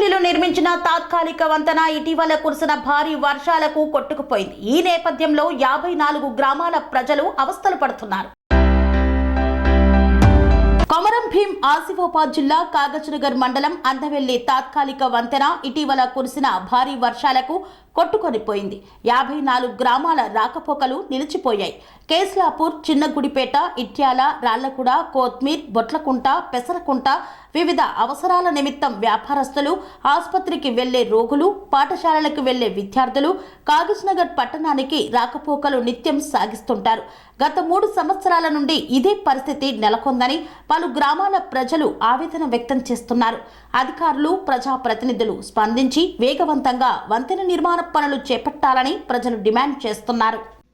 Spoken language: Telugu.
ప్రజాప్రతినిధులు నిర్మించిన తాత్కాలిక వంతెన ఇటీవల కురిసిన భారీ వర్షాలకు కొట్టుకుపోయింది. ఈ నేపథ్యంలో యాభై నాలుగు గ్రామాల ప్రజలు అవస్థలు పడుతున్నారు. కొమరం భీం ఆసిఫాబాద్ జిల్లా కాగజ్నగర్ మండలం అందవెల్లి తాత్కాలిక వంతెన ఇటీవల కురిసిన భారీ వర్షాలకు కొట్టుకొనిపోయింది యాభై నాలుగు గ్రామాల రాకపోకలు నిలిచిపోయాయి. కేస్లాపూర్ చిన్నగుడిపేట ఇట్యాల రాళ్ళగూడ కోత్మీర్ బొట్లకుంట పెసరకుంట వివిధ అవసరాల నిమిత్తం వ్యాపారస్తులు ఆసుపత్రికి వెళ్ళే రోగులు పాఠశాలలకు వెళ్ళే విద్యార్థులు కాగజ్నగర్ పట్టణానికి రాకపోకలు నిత్యం సాగిస్తుంటారు. గత మూడు సంవత్సరాల నుండి ఇదే పరిస్థితి నెలకొందని పలు గ్రామాల ప్రజలు ఆవేదన వ్యక్తం చేస్తున్నారు. అధికారులు ప్రజాప్రతినిధులు స్పందించి వేగవంతంగా వంతెన నిర్మాణ పనులు చేపట్టాలని ప్రజలు డిమాండ్ చేస్తున్నారు.